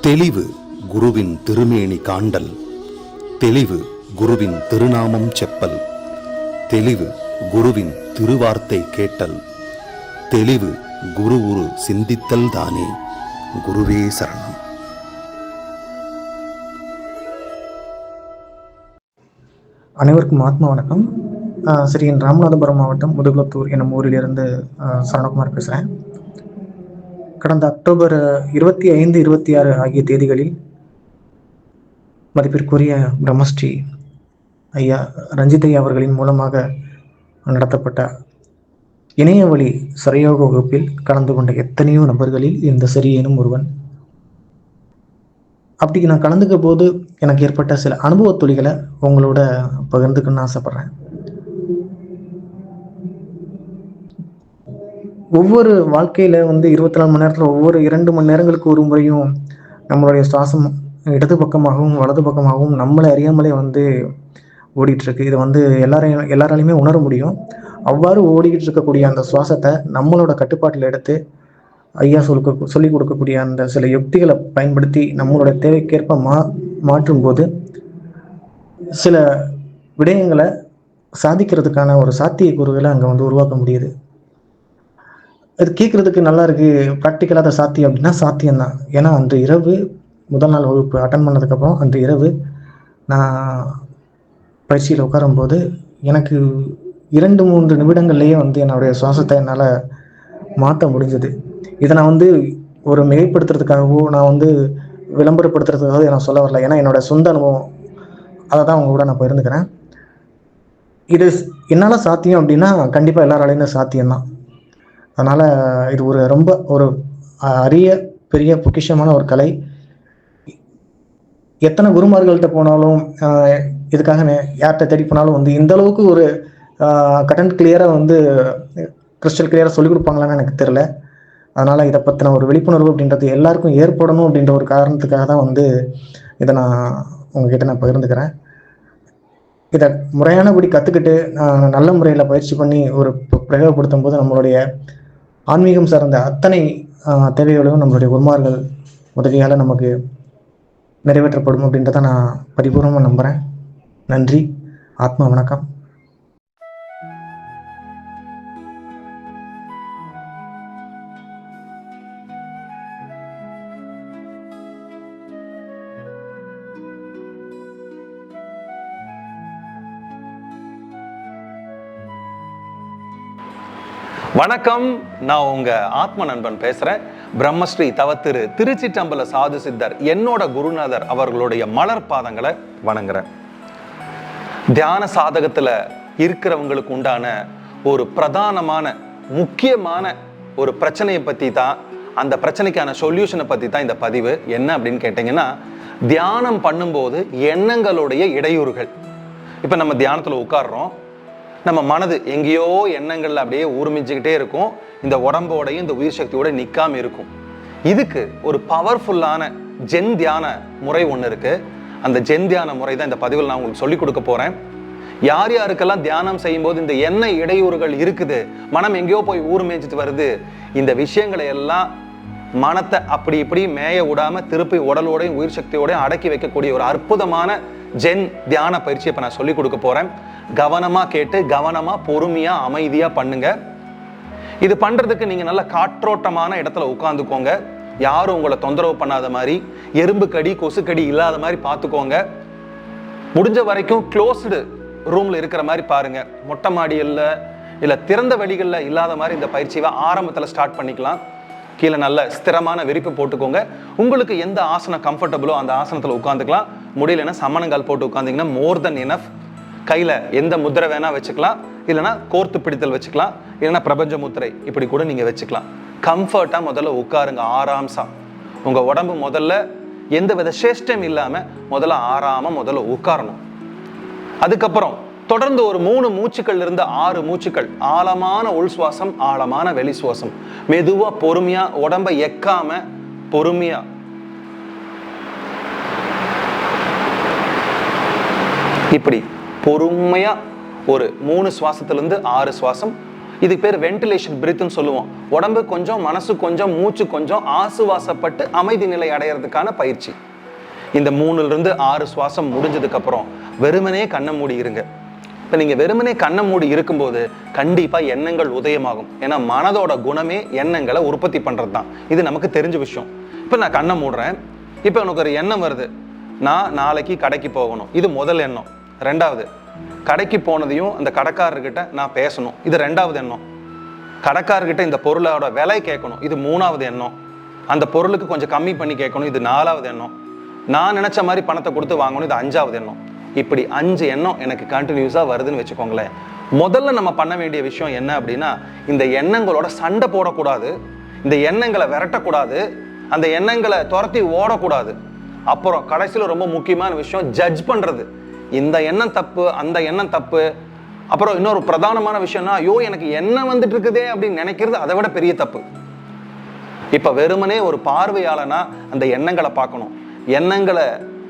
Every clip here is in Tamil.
தெளிவு குருவின் திருமேனி காண்டல். தெளிவு குருவின் திருநாமம் செப்பல். தெளிவு குருவின் திருவார்த்தை கேட்டல். தெளிவு குரு உரு சிந்தித்தல் தானே குருவே சரணம். அனைவருக்கும் ஆத்ம வணக்கம். ஸ்ரீ ராமநாதபுரம் மாவட்டம் முதுகுளத்தூர் எனும் ஊரிலிருந்து ஆஹ் சரணகுமார் பேசுகிறேன் கடந்த அக்டோபர் இருபத்தி ஐந்து இருபத்தி ஆறு ஆகிய தேதிகளில் மதிப்பிற்குரிய பிரம்மஸ்ரீ ஐயா ரஞ்சித் ஐயா அவர்களின் மூலமாக நடத்தப்பட்ட இணைய வழி சரயோக வகுப்பில் கலந்து கொண்ட எத்தனையோ நபர்களில் இந்த சரியேனும் ஒருவன். அப்படி நான் கலந்துக்க போது எனக்கு ஏற்பட்ட சில அனுபவ துளிகளை உங்களோட பகிர்ந்துக்கணும்னு ஆசைப்பட்றேன். ஒவ்வொரு வாழ்க்கையில வந்து இருபத்தி நாலு மணி நேரத்துல ஒவ்வொரு இரண்டு மணி நேரங்களுக்கு ஒரு முறையும் நம்மளுடைய சுவாசம் இடது பக்கமாகவும் வலது பக்கமாகவும் நம்மளை அறியாமலே வந்து ஓடிட்டு இருக்கு இது வந்து எல்லாரையும் எல்லாராலையுமே உணர முடியும். அவ்வாறு ஓடிக்கிட்டு இருக்கக்கூடிய அந்த சுவாசத்தை நம்மளோட கட்டுப்பாட்டில் எடுத்து ஐயா சொல்ல சொல்லிக் கொடுக்கக்கூடிய அந்த சில யுக்திகளை பயன்படுத்தி நம்மளுடைய தேவைக்கேற்ப மா மாற்றும் போது சில விடயங்களை சாதிக்கிறதுக்கான ஒரு சாத்தியக்கூறுகளை அங்கே வந்து உருவாக்க முடியுது. அது கேட்குறதுக்கு நல்லா இருக்கு. ப்ராக்டிக்கலாக அதை சாத்தியம் அப்படின்னா சாத்தியம்தான். ஏன்னா அன்று இரவு முதல் நாள் வகுப்பு அட்டன் பண்ணதுக்கப்புறம் அன்று இரவு நான் பயிற்சியில் உட்காரும்போது எனக்கு இரண்டு மூன்று நிமிடங்கள்லேயே வந்து என்னுடைய சுவாசத்தை என்னால் மாற்ற முடிஞ்சது. இதை நான் வந்து ஒரு மிகைப்படுத்துறதுக்காகவோ நான் வந்து விளம்பரப்படுத்துறதுக்காக நான் சொல்ல வரல. ஏன்னா என்னோட சொந்த அனுபவம். அதை தான் அவங்க கூட நான் பகிர்ந்துக்கிறேன். இது என்னால் சாத்தியம் அப்படின்னா கண்டிப்பாக எல்லாராலையும் சாத்தியம்தான். அதனால் இது ஒரு ரொம்ப ஒரு அரிய பெரிய பொக்கிஷமான ஒரு கலை. எத்தனை குருமார்கள்ட்ட போனாலும் இதுக்காக யார்கிட்ட தேடி போனாலும் வந்து இந்த அளவுக்கு ஒரு கடன் கிளியராக வந்து கிறிஸ்டல் கிளியராக சொல்லிக் கொடுப்பாங்களான்னு எனக்கு தெரில அதனால் இதை பற்றின ஒரு விழிப்புணர்வு அப்படின்றது எல்லாருக்கும் ஏற்படணும் அப்படின்ற ஒரு காரணத்துக்காக தான் வந்து இதை நான் உங்ககிட்ட நான் பகிர்ந்துக்கிறேன். இதை முறையானபடி கற்றுக்கிட்டு நல்ல முறையில் பயிற்சி பண்ணி ஒரு பிரயோகப்படுத்தும் போது நம்மளுடைய ஆன்மீகம் சார்ந்த அத்தனை தேவைகளும் நம்மளுடைய குருமார்கள் உதவியால் நமக்கு நிறைவேற்றப்படும் அப்படின்றத நான் பரிபூர்ணமாக நம்புகிறேன் நன்றி. ஆத்மா வணக்கம். வணக்கம். நான் உங்க ஆத்ம நண்பன் பேசுறேன். பிரம்மஸ்ரீ தவத்திரு திருச்சிற்றம்பல சாது சித்தர் என்னோட குருநாதர் அவர்களுடைய மலர் பாதங்களை வணங்குறேன். தியான சாதகத்துல இருக்கிறவங்களுக்கு உண்டான ஒரு பிரதானமான முக்கியமான ஒரு பிரச்சனையை பத்தி தான் அந்த பிரச்சனைக்கான சொல்யூஷனை பத்தி தான் இந்த பதிவு. என்ன அப்படின்னு கேட்டீங்கன்னா தியானம் பண்ணும்போது எண்ணங்களுடைய இடையூறுகள். இப்போ நம்ம தியானத்தில் உட்கார்றோம். நம்ம மனது எங்கேயோ எண்ணங்கள்ல அப்படியே ஊர்மிச்சுக்கிட்டே இருக்கும். இந்த உடம்போடையும் இந்த உயிர் சக்தியோட நிற்காம இருக்கும். இதுக்கு ஒரு பவர்ஃபுல்லான ஜென் தியான முறை ஒன்று இருக்கு. அந்த ஜென் தியான முறை தான் இந்த பதிவில் நான் உங்களுக்கு சொல்லிக் கொடுக்க போறேன். யார் யாருக்கெல்லாம் தியானம் செய்யும்போது இந்த என்ன இடையூறுகள் இருக்குது மனம் எங்கேயோ போய் ஊர் மேய்ச்சிட்டு வருது இந்த விஷயங்களை எல்லாம் மனத்தை அப்படி இப்படி மேய விடாம திருப்பி உடலோடையும் உயிர் சக்தியோடையும் அடக்கி வைக்கக்கூடிய ஒரு அற்புதமான ஜென் தியான பயிற்சியை இப்போ நான் சொல்லிக் கொடுக்க போறேன். கவனமாக கேட்டு கவனமாக பொறுமையாக அமைதியாக பண்ணுங்க. இது பண்ணுறதுக்கு நீங்கள் நல்ல காற்றோட்டமான இடத்துல உட்காந்துக்கோங்க யாரும் உங்களை தொந்தரவு பண்ணாத மாதிரி எறும்பு கடி கொசுக்கடி இல்லாத மாதிரி பார்த்துக்கோங்க. முடிஞ்ச வரைக்கும் க்ளோஸ்டு ரூமில் இருக்கிற மாதிரி பாருங்க. மொட்டை மாடியில் இல்லை திறந்த வெளிகளில் இல்லாத மாதிரி இந்த பயிற்சியை ஆரம்பத்தில் ஸ்டார்ட் பண்ணிக்கலாம். கீழே நல்ல ஸ்திரமான விரிப்பு போட்டுக்கோங்க. உங்களுக்கு எந்த ஆசனம் கம்ஃபர்டபுளோ அந்த ஆசனத்தில் உட்காந்துக்கலாம் முடியலன்னா சமணங்கால் போட்டு உட்காந்தீங்கன்னா மோர் தென் எனஃப் கையில் எந்த முத்திரை வேணால் வச்சுக்கலாம். இல்லைன்னா கோர்த்து பிடித்தல் வச்சுக்கலாம். இல்லைன்னா பிரபஞ்ச முத்திரை இப்படி கூட நீங்கள் வச்சுக்கலாம். கம்ஃபர்ட்டாக முதல்ல உட்காருங்க ஆராம்சா உங்கள் உடம்பு முதல்ல எந்த வித சேஷ்டம் இல்லாமல் முதல்ல ஆறாமல் முதல்ல உட்காரணும். அதுக்கப்புறம் தொடர்ந்து ஒரு மூணு மூச்சுக்கள் இருந்து ஆறு மூச்சுக்கள். ஆழமான உள் சுவாசம் ஆழமான வெளி சுவாசம். மெதுவாக பொறுமையாக உடம்பை எக்காம பொறுமையாக இப்படி. பொறுமையாக ஒரு மூணு சுவாசத்துலேருந்து ஆறு சுவாசம். இதுக்கு பேர் வென்டிலேஷன் பிரித்துன்னு சொல்லுவோம். உடம்பு கொஞ்சம் மனசு கொஞ்சம் மூச்சு கொஞ்சம் ஆசுவாசப்பட்டு அமைதி நிலை அடையிறதுக்கான பயிற்சி. இந்த மூணுலேருந்து ஆறு சுவாசம் முடிஞ்சதுக்கப்புறம் வெறுமனே கண்ணை மூடி இருங்க. இப்போ நீங்கள் வெறுமனே கண்ணை மூடி இருக்கும்போது கண்டிப்பாக எண்ணங்கள் உதயமாகும். ஏன்னா மனதோட குணமே எண்ணங்களை உற்பத்தி பண்ணுறது தான் இது நமக்கு தெரிஞ்ச விஷயம். இப்போ நான் கண்ணை மூடுறேன். இப்போ எனக்கு ஒரு எண்ணம் வருது. நான் நாளைக்கு கடைக்கு போகணும். இது முதல் எண்ணம். ரெண்டாவது கடைக்கு போனதையும் அந்த கடைக்காரர்கிட்ட நான் பேசணும். இது ரெண்டாவது எண்ணம். கடைக்காரர்கிட்ட இந்த பொருளோட விலை கேட்கணும். இது மூணாவது எண்ணம். அந்த பொருளுக்கு கொஞ்சம் கம்மி பண்ணி கேட்கணும். இது நாலாவது எண்ணம். நான் நினச்ச மாதிரி பணத்தை கொடுத்து வாங்கணும். இது அஞ்சாவது எண்ணம். இப்படி அஞ்சு எண்ணம் எனக்கு கண்டினியூஸாக வருதுன்னு வச்சுக்கோங்களேன். முதல்ல நம்ம பண்ண வேண்டிய விஷயம் என்ன அப்படின்னா இந்த எண்ணங்களோட சண்டை போடக்கூடாது. இந்த எண்ணங்களை விரட்டக்கூடாது. அந்த எண்ணங்களை துரத்தி ஓடக்கூடாது. அப்புறம் கடைசியில் ரொம்ப முக்கியமான விஷயம் ஜட்ஜ் பண்ணுறது இந்த எண்ணம் தப்பு அந்த எண்ணம் தப்பு. அப்புறம் இன்னொரு பிரதானமான விஷயம்னா ஐயோ எனக்கு எண்ணம் வந்துட்டு இருக்குதே அப்படின்னு நினைக்கிறது அதை விட பெரிய தப்பு. இப்ப வெறுமனே ஒரு பார்வையாளனா அந்த எண்ணங்களை பார்க்கணும். எண்ணங்களை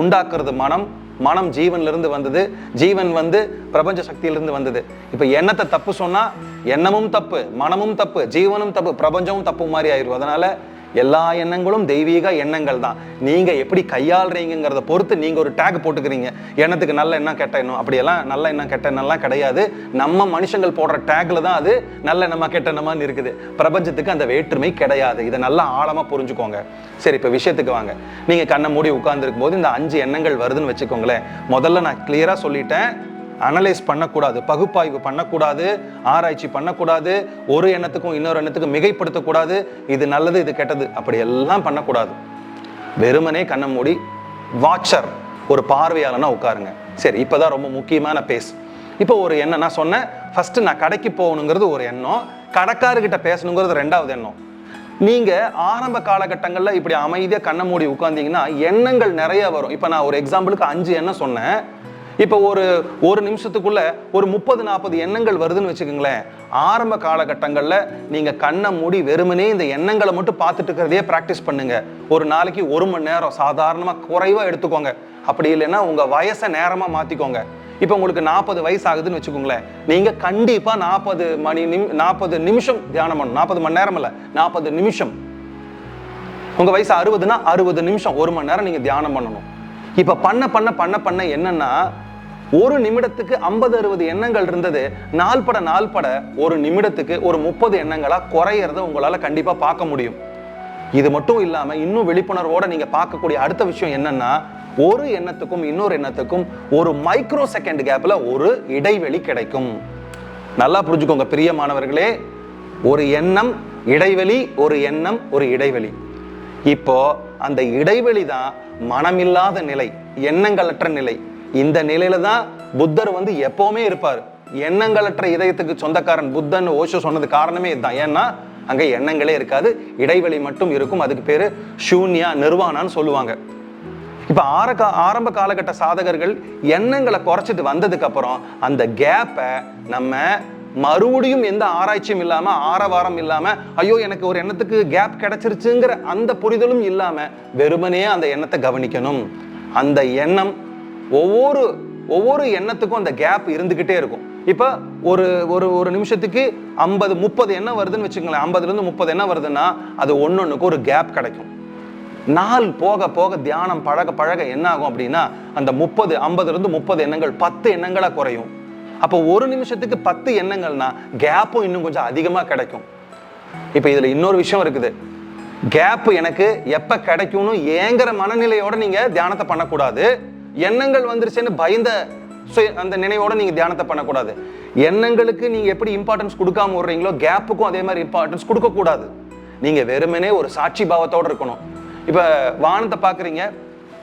உண்டாக்குறது மனம் மனம் ஜீவன்லேருந்து வந்தது. ஜீவன் வந்து பிரபஞ்ச சக்தியிலிருந்து வந்தது. இப்போ எண்ணத்தை தப்பு சொன்னால் எண்ணமும் தப்பு மனமும் தப்பு ஜீவனும் தப்பு பிரபஞ்சமும் தப்பு மாதிரி ஆயிரும். அதனால எல்லா எண்ணங்களும் தெய்வீக எண்ணங்கள் தான். நீங்க எப்படி கையாளுறீங்கிறத பொறுத்து நீங்க ஒரு டேக் போட்டுக்கிறீங்க. எண்ணத்துக்கு நல்ல எண்ணம் கெட்ட எண்ணம். அப்படியெல்லாம் நல்ல எண்ணம் கெட்ட எண்ணம்லாம் கிடையாது. நம்ம மனுஷங்கள் போடுற டேக்ல தான் அது நல்ல எண்ணமா கெட்ட எண்ணமான்னு இருக்குது. பிரபஞ்சத்துக்கு அந்த வேற்றுமை கிடையாது. இதை நல்லா ஆழமா புரிஞ்சுக்கோங்க. சரி இப்போ விஷயத்துக்கு வாங்க. நீங்க கண்ணை மூடி உட்கார்ந்துருக்கும் போது இந்த அஞ்சு எண்ணங்கள் வருதுன்னு வச்சுக்கோங்களேன். முதல்ல நான் கிளியரா சொல்லிட்டேன். அனலைஸ் பண்ணக்கூடாது பகுப்பாய்வு பண்ணக்கூடாது ஆராய்ச்சி பண்ணக்கூடாது ஒரு எண்ணத்துக்கும் இன்னொரு எண்ணத்துக்கும் மிகைப்படுத்தக்கூடாது இது நல்லது இது கெட்டது அப்படி எல்லாம் பண்ணக்கூடாது. வெறுமனே கண்ணை மூடி வாட்சர் ஒரு பார்வையாளனா உட்காருங்க. சரி இப்போதான் ரொம்ப முக்கியமான பேஸ் இப்போ ஒரு எண்ணம் நான் சொன்னேன் ஃபர்ஸ்ட் நான் கடைக்கு போகணுங்கிறது ஒரு எண்ணம் கடைக்காரர்கிட்ட பேசணுங்கிறது ரெண்டாவது எண்ணம். நீங்க ஆரம்ப காலகட்டங்களில் இப்படி அமைதியாக கண்ணை மூடி உட்காந்தீங்கன்னா எண்ணங்கள் நிறைய வரும். இப்போ நான் ஒரு எக்ஸாம்பிளுக்கு அஞ்சு எண்ணம் சொன்னேன். இப்போ ஒரு ஒரு நிமிஷத்துக்குள்ள ஒரு முப்பது நாற்பது எண்ணங்கள் வருதுன்னு வச்சுக்கோங்களேன். ஆரம்ப காலகட்டங்களில் நீங்கள் கண்ணை மூடி வெறுமனே இந்த எண்ணங்களை மட்டும் பார்த்துட்டு இருக்கிறதே ப்ராக்டிஸ் பண்ணுங்க. ஒரு நாளைக்கு ஒரு மணி நேரம் சாதாரணமாக குறைவாக எடுத்துக்கோங்க. அப்படி இல்லைன்னா உங்கள் வயசை நேரமாக மாற்றிக்கோங்க இப்போ உங்களுக்கு நாற்பது வயசு ஆகுதுன்னு வச்சுக்கோங்களேன். நீங்கள் கண்டிப்பாக நாற்பது மணி நிமி நாற்பது நிமிஷம் தியானம் பண்ணணும். நாற்பது மணி நேரம் இல்லை நாற்பது நிமிஷம். உங்கள் வயசு அறுபதுன்னா அறுபது நிமிஷம் ஒரு மணி நேரம் நீங்கள் தியானம் பண்ணணும். இப்போ பண்ண பண்ண பண்ண பண்ண என்னன்னா ஒரு நிமிடத்துக்கு ஐம்பது அறுபது எண்ணங்கள் இருந்தது. நாள் பட நாள் பட ஒரு நிமிடத்துக்கு ஒரு முப்பது எண்ணங்களா குறையறத உங்களால கண்டிப்பா பார்க்க முடியும். இது மட்டும் இல்லாம இன்னும் விழிப்புணர்வோட நீங்க பார்க்கக்கூடிய அடுத்த விஷயம் என்னன்னா ஒரு எண்ணத்துக்கும் இன்னொரு எண்ணத்துக்கும் ஒரு மைக்ரோ செகண்ட் கேப்ல ஒரு இடைவெளி கிடைக்கும். நல்லா புரிஞ்சுக்கோங்க பிரியமானவர்களே. ஒரு எண்ணம் இடைவெளி ஒரு எண்ணம் ஒரு இடைவெளி. இப்போ அந்த இடைவெளி தான் மனமில்லாத நிலை எண்ணங்களற்ற நிலை. இந்த நிலையில தான் புத்தர் வந்து எப்பவுமே இருப்பார். எண்ணங்களற்ற இதயத்துக்கு சொந்தக்காரன் புத்தன் ஓஷோ சொன்னது காரணமே இதுதான். ஏன்னா அங்கே எண்ணங்களே இருக்காது இடைவெளி மட்டும் இருக்கும். அதுக்கு பேர் ஷூன்யா நிர்வாணான்னு சொல்லுவாங்க. இப்போ ஆர கா ஆரம்ப காலகட்ட சாதகர்கள் எண்ணங்களை குறைச்சிட்டு வந்ததுக்கு அப்புறம் அந்த கேப்பை நம்ம மறுபடியும் எந்த ஆராய்ச்சியும் இல்லாமல் ஆரவாரம் இல்லாமல் ஐயோ எனக்கு ஒரு எண்ணத்துக்கு கேப் கிடைச்சிருச்சுங்கிற அந்த புரிதலும் இல்லாமல் வெறுமனே அந்த எண்ணத்தை கவனிக்கணும். அந்த எண்ணம் ஒவ்வொரு ஒவ்வொரு எண்ணத்துக்கும் அந்த கேப் இருந்துக்கிட்டே இருக்கும். இப்போ ஒரு ஒரு ஒரு நிமிஷத்துக்கு ஐம்பது முப்பது எண்ணம் வருதுன்னு வச்சுக்கோங்களேன். ஐம்பதுலேருந்து முப்பது எண்ணம் வருதுன்னா அது ஒன்று ஒரு கேப் கிடைக்கும். நாள் போக போக தியானம் பழக பழக என்ன ஆகும் அப்படின்னா அந்த முப்பது ஐம்பதுலேருந்து முப்பது எண்ணங்கள் பத்து எண்ணங்களாக குறையும். அப்போ ஒரு நிமிஷத்துக்கு பத்து எண்ணங்கள்னா கேப்பும் இன்னும் கொஞ்சம் அதிகமாக கிடைக்கும். இப்போ இதில் இன்னொரு விஷயம் இருக்குது. கேப் எனக்கு எப்போ கிடைக்கும்னு ஏங்குற மனநிலையோட நீங்கள் தியானத்தை பண்ணக்கூடாது. எண்ணங்கள் வந்துருச்சுன்னு பயந்த சுய- அந்த நினைவோட நீங்க தியானத்தை பண்ணக்கூடாது. எண்ணங்களுக்கு நீங்க எப்படி இம்பார்ட்டன்ஸ் கொடுக்காம விடுறீங்களோ கேப்புக்கும் அதே மாதிரி இம்பார்ட்டன்ஸ் கொடுக்க கூடாது நீங்க வெறுமனே ஒரு சாட்சி பாவத்தோடு இருக்கணும். இப்ப வானத்தை பாக்குறீங்க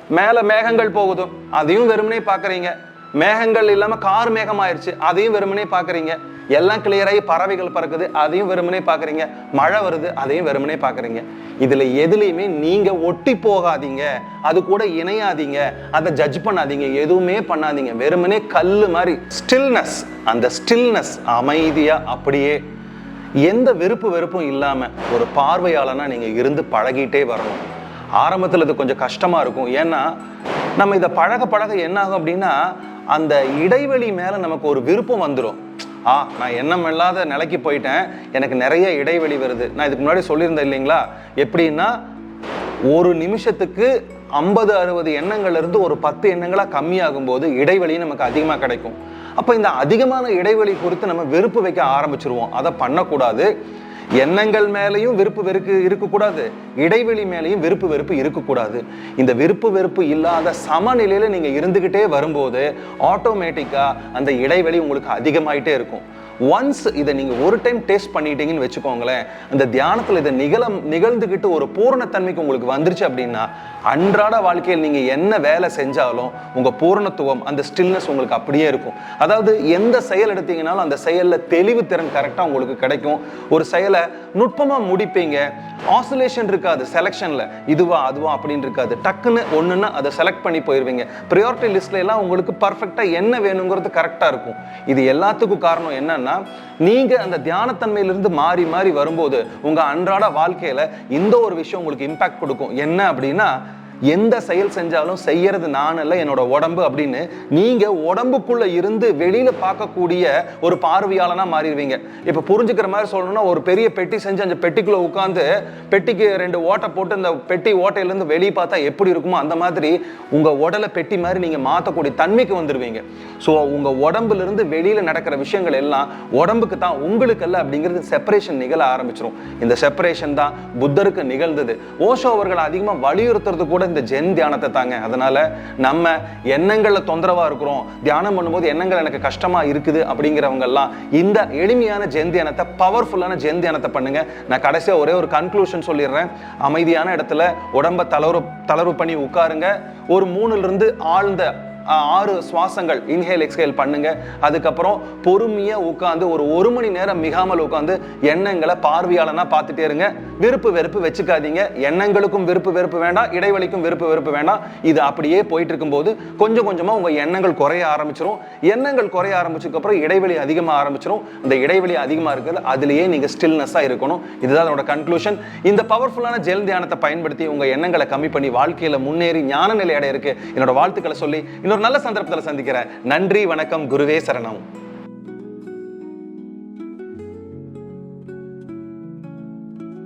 மேல மேகங்கள் போகுதும் அதையும் வெறுமனே பாக்குறீங்க மேகங்கள் இல்லாம கார் மேகமாயிருச்சு அதையும் வெறுமனே பாக்குறீங்க எல்லாம் கிளியராகி பறவைகள் பறக்குது அதையும் வெறுமனே பார்க்குறீங்க. மழை வருது அதையும் வெறுமனே பார்க்குறீங்க. இதில் எதுலேயுமே நீங்கள் ஒட்டி போகாதீங்க. அது கூட இணையாதீங்க. அதை ஜட்ஜ் பண்ணாதீங்க. எதுவுமே பண்ணாதீங்க. வெறுமனே கல் மாதிரி ஸ்டில்னஸ் அந்த ஸ்டில்னஸ் அமைதியாக அப்படியே எந்த வெறுப்பு வெறுப்பும் இல்லாமல் ஒரு பார்வையாளனா நீங்கள் இருந்து பழகிட்டே வரணும். ஆரம்பத்தில் இது கொஞ்சம் கஷ்டமாக இருக்கும். ஏன்னா நம்ம இதை பழக பழக என்ன ஆகும் அப்படின்னா அந்த இடைவெளி மேலே நமக்கு ஒரு விருப்பம் வந்துடும் ஆ நான் எண்ணம் இல்லாத நிலைக்கு போயிட்டேன். எனக்கு நிறைய இடைவெளி வருது. நான் இதுக்கு முன்னாடி சொல்லியிருந்தேன் இல்லைங்களா? எப்படின்னா ஒரு நிமிஷத்துக்கு ஐம்பது அறுபது எண்ணங்கள்ல இருந்து ஒரு பத்து எண்ணங்களாக கம்மியாகும் போது இடைவெளி நமக்கு அதிகமாக கிடைக்கும். அப்போ இந்த அதிகமான இடைவெளி குறித்து நம்ம வெறுப்பு வைக்க ஆரம்பிச்சிருவோம். அதை பண்ணக்கூடாது. எண்ணங்கள் மேலேயும் வெறுப்பு வெறுக்கு இருக்கக்கூடாது. இடைவெளி மேலேயும் வெறுப்பு வெறுப்பு இருக்கக்கூடாது. இந்த விருப்பு வெறுப்பு இல்லாத சமநிலையில் நீங்கள் இருந்துகிட்டே வரும்போது ஆட்டோமேட்டிக்காக அந்த இடைவெளி உங்களுக்கு அதிகமாயிட்டே இருக்கும். ஒன்ஸ் இதை நீங்கள் ஒரு டைம் டேஸ்ட் பண்ணிட்டீங்கன்னு வச்சுக்கோங்களேன் அந்த தியானத்தில் இதை நிகழ நிகழ்ந்துகிட்டு ஒரு பூரணத்தன்மைக்கு உங்களுக்கு வந்துருச்சு அப்படின்னா அன்றாட வாழ்க்கையில் நீங்க என்ன வேலை செஞ்சாலும் உங்க பூரணத்துவம் அந்த ஸ்டில்னஸ் உங்களுக்கு அப்படியே இருக்கும். அதாவது எந்த செயல் எடுத்தீங்கனாலும் அந்த செயல்ல தெளிவு திறன் கரெக்டா உங்களுக்கு கிடைக்கும். ஒரு செயலை நுட்பமா முடிப்பீங்க. ஆசுலேஷன் இருக்காது செலெக்ஷன்ல இதுவா அதுவா அப்படின்னு இருக்காது. டக்குன்னு ஒண்ணுன்னா அதை செலக்ட் பண்ணி போயிருவீங்க. ப்ரியாரிட்டி லிஸ்ட்ல எல்லாம் உங்களுக்கு பர்ஃபெக்டா என்ன வேணுங்கிறது கரெக்டா இருக்கும். இது எல்லாத்துக்கும் காரணம் என்னன்னா நீங்க அந்த தியானத்தன்மையிலிருந்து மாறி மாறி வரும்போது உங்க அன்றாட வாழ்க்கையில இந்த ஒரு விஷயம் உங்களுக்கு இம்பாக்ட் கொடுக்கும். என்ன அப்படின்னா எந்த செயல் செஞ்சாலும் செய்யறது நான் இல்லை என்னோட உடம்பு அப்படின்னு நீங்க உடம்புக்குள்ள இருந்து வெளியில பார்க்கக்கூடிய ஒரு பார்வையாளனா மாறிடுவீங்க. இப்ப புரிஞ்சுக்கிற மாதிரி சொல்லணும்னா ஒரு பெரிய பெட்டி செஞ்சு அந்த பெட்டிக்குள்ள உட்காந்து பெட்டிக்கு ரெண்டு ஓட்டை போட்டு அந்த பெட்டி ஓட்டையிலேருந்து வெளியே பார்த்தா எப்படி இருக்குமோ அந்த மாதிரி உங்க உடலை பெட்டி மாதிரி நீங்க மாற்றக்கூடிய தன்மைக்கு வந்துடுவீங்க. ஸோ உங்க உடம்புல இருந்து வெளியில நடக்கிற விஷயங்கள் எல்லாம் உடம்புக்கு தான் உங்களுக்கு அல்ல அப்படிங்கிறது செப்பரேஷன் நிகழ ஆரம்பிச்சிரும். இந்த செப்பரேஷன் தான் புத்தருக்கு நிகழ்ந்தது. ஓஷோ அவர்கள் அதிகமாக வலியுறுத்துறது கூட இந்த ஜென் தியானத்தை தாங்க. அதனால நம்ம எண்ணங்களில் தொந்தரவா இருக்கிறோம். தியானம் பண்ணும்போது எண்ணங்கள் எனக்கு கஷ்டமா இருக்குது அப்படிங்கிறவங்க எல்லாம் இந்த எளிமையான ஜென் தியானத்தை பவர்ஃபுல்லான ஜென் தியானத்தை பண்ணுங்க. நான் கடைசியா ஒரே ஒரு கன்க்ளூஷன் சொல்லிடுறேன். அமைதியான இடத்துல உடம்ப தளர்வு தளர்வு பண்ணி உட்காருங்க. ஒரு மூணுல இருந்து ஆழ்ந்த ஆறு சுவாசங்கள் இன்ஹேல் எக்ஸ்ஹேல் பண்ணுங்க. அதுக்கப்புறம் பொறுமையாக உட்காந்து ஒரு ஒரு மணி நேரம் மிகாமல் உட்காந்து எண்ணங்களை பார்வையாளனா பார்த்துட்டே இருங்க. விருப்பு வெறுப்பு வச்சுக்காதீங்க. எண்ணங்களுக்கும் விருப்பு வெறுப்பு வேண்டாம். இடைவெளிக்கும் விருப்பு வெறுப்பு வேண்டாம். இது அப்படியே போயிட்டு இருக்கும்போது கொஞ்சம் கொஞ்சமா உங்க எண்ணங்கள் குறைய ஆரம்பிச்சிரும். எண்ணங்கள் குறைய ஆரம்பிச்சதுக்கப்புறம் இடைவெளி அதிகமாக ஆரம்பிச்சிரும். அந்த இடைவெளி அதிகமா இருக்கிறது அதுலேயே நீங்க ஸ்டில்னஸ்ஸாக இருக்கணும். இதுதான் அதோட கன்க்ளூஷன் இந்த பவர்ஃபுல்லான ஜெல் தியானத்தை பயன்படுத்தி உங்கள் எண்ணங்களை கம்மி பண்ணி வாழ்க்கையில் முன்னேறி ஞான நிலை அடைய இருக்கு. என்னோட வாழ்த்துக்களை சொல்லி இன்னொரு இன்னொரு நல்ல சந்தர்ப்பத்தில் சந்திக்கிறேன். நன்றி வணக்கம் குருவே சரணம்.